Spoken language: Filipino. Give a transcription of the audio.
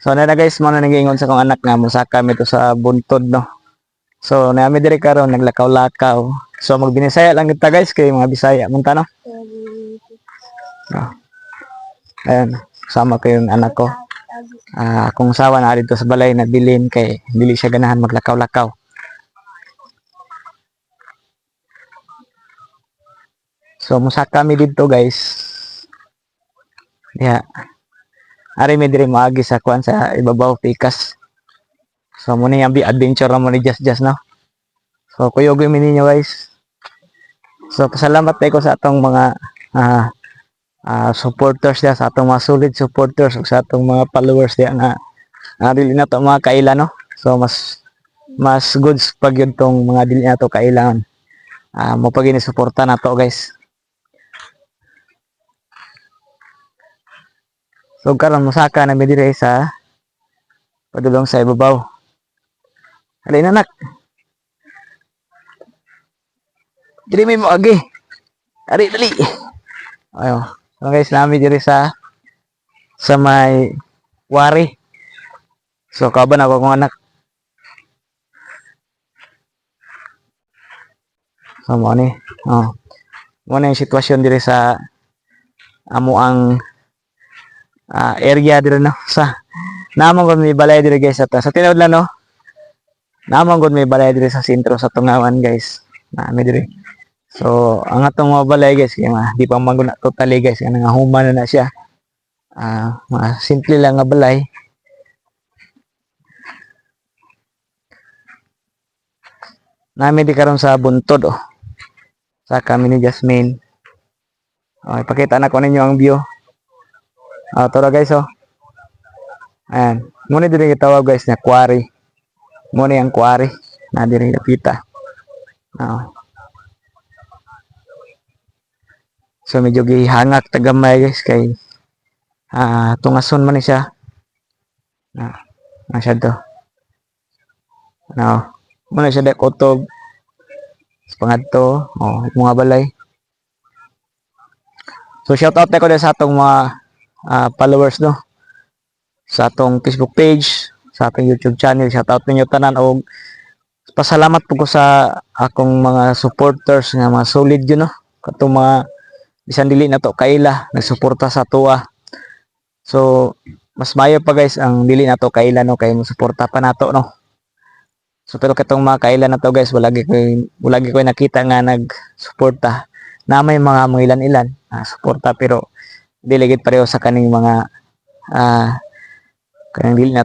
So na na guys, mo na nagingon sa kong anak nga musaka mi to sa buntod no. So naami diri karon naglakaw-lakaw. So magbinisaya lang kita guys kay mga Bisaya mun ta no. Ah. Ayan, sama ko yung anak ko. Ah, kung sawa na dito sa balay na bilin kay dili siya ganahan maglakaw-lakaw. So musaka mi dito guys. Diha. Ari mi diri maagi sa kuan sa ibabaw pikas. So mo ni ang bi- adventure na mo ni Just Just no. So kuyogoy mi ninyo guys. So pasalamat tayo sa atong mga ah ah, supporters dia sa atong mga solid supporters sa atong mga followers dia ah, dili na to mga kaila no. So mas mas goods pag yun tong mga dili na to kailangan. Ah mo pag ini na to guys. So karon musaka na mi sa padulong sa ibabaw. Halin na nak. Diri may mo agi. Ari dali. Ayo. So guys, nami diri sa sa may wari. So kaban ako kong anak. So mo ni. Oh. Mo na yung sitwasyon diri sa amo ang ah, area diri no sa namang gud may balay diri guys sa sa tinawd lang no. Namang gud may balay diri sa sentro sa Tungawan guys. Nami diri. So, ang atong mga balay guys, kaya nga, di pa maguna totally guys, kaya nga human na na siya. Ah, mga simple lang nga balay. Nami di karon sa buntod oh. Sa kami ni Jasmine. Okay, pakita na ko ninyo ang view. Ah, tara guys oh. Ayan. Muna din gitawag guys na quarry. Muna yung quarry. Na diri napita. Ah. So medyo gihangak tagamay guys kay ah tungason man siya. Ah, masyado. Ano, muna siya dek kutob. Sa pangadto, oh, mga balay. So shout out na ko din sa atong mga ah, followers no. Sa atong Facebook page, sa atong YouTube channel, shout out ninyo tanan. Og pasalamat po ko sa akong mga supporters nga mga solid yun no. Katong mga bisan dili na to kaila nagsuporta sa tuwa so mas mayo pa guys ang dili na to kaila no? Kay suporta pa nato no? So pero katong mga kaila na to guys wala gi ko wala gi ko nakita nga nagsuporta. Na may mga mga ilan-ilan na suporta pero gid pareho sa kaning mga ah kanang dili na